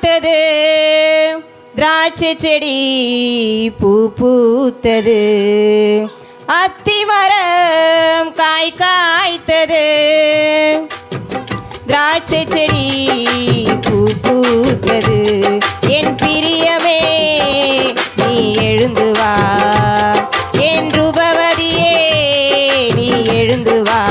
காய்த்தது திராட்சை செடி பூ பூத்தது. அத்திமரம் காய் காய்த்தது. திராட்சை செடி பூ பூத்தது. என் பிரியமே நீ எழுந்து வா. என் ரூபவதியே நீ எழுந்து வா.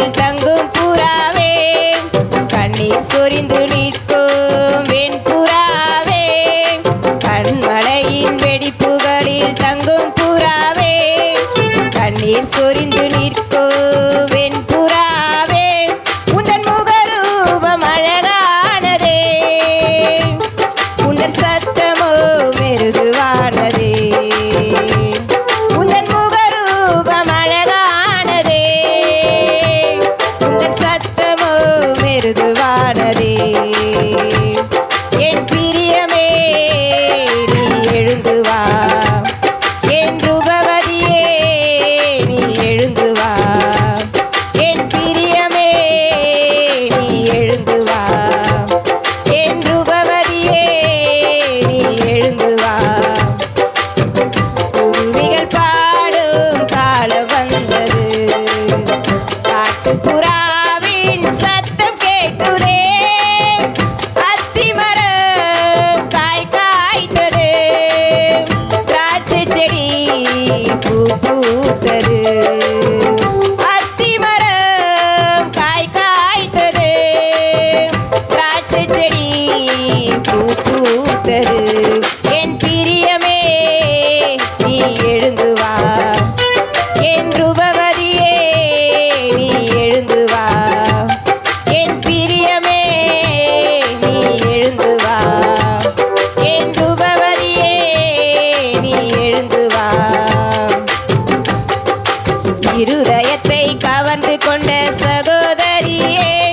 கண்ணில் தங்கும் புறாவே கண்ணில் சொரிந்து நிற்கும் வெண்புறாவே கண்மலையின் வெடிப்புகளில் தங்கும் புறாவே கண்ணீர் சொரிந்து நிற்கும் பூ பூத்தது. அத்திமரம் காய் காய்த்தது. திராட்சை செடி பூ பூத்தது. yeah.